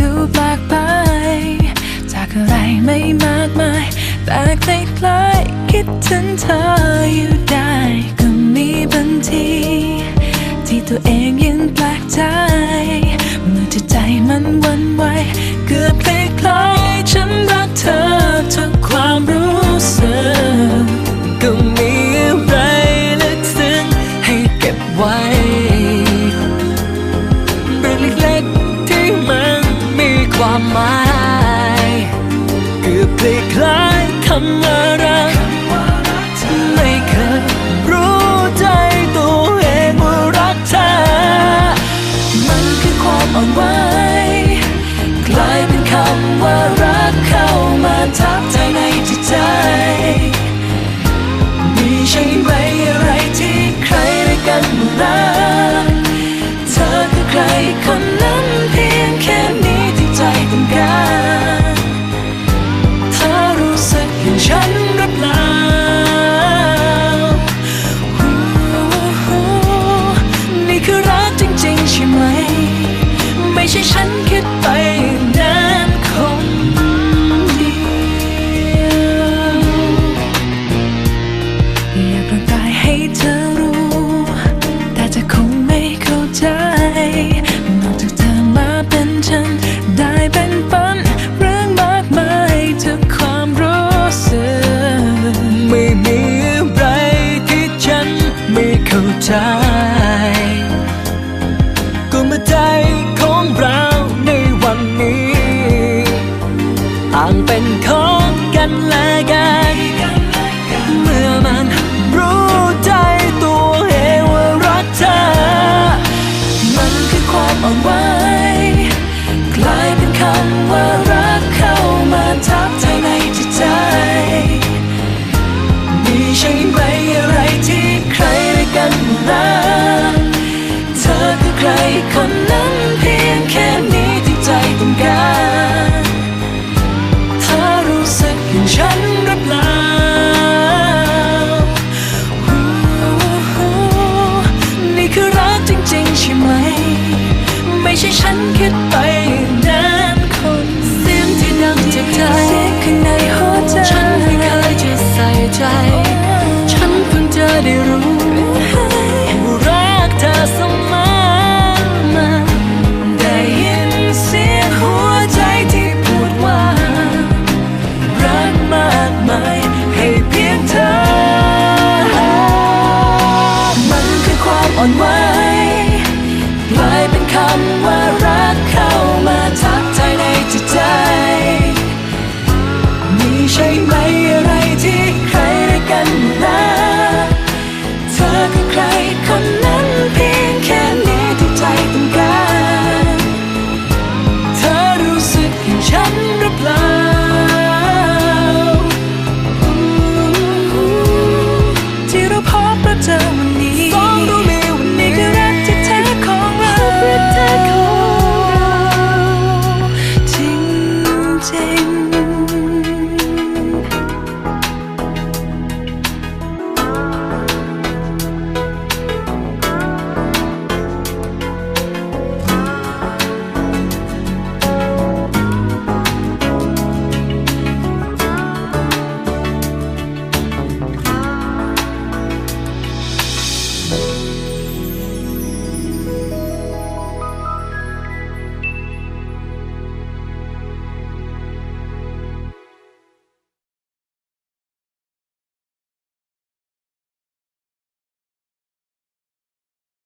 ดูแปลกไป จากอะไรไม่มากมาย แต่คล้ายๆคิดถึงเธออยู่ได้ ก็มีบางที ที่ตัวเองยังแปลกใจ เมื่อจใจมันวันไหวเกือบคล้ายคล้ายฉันรักเธอทุกความรู้สึกก็มีอะไรลึกซึ้งให้เก็บไว้ ความหมาย เกือบคล้ายคำอะไร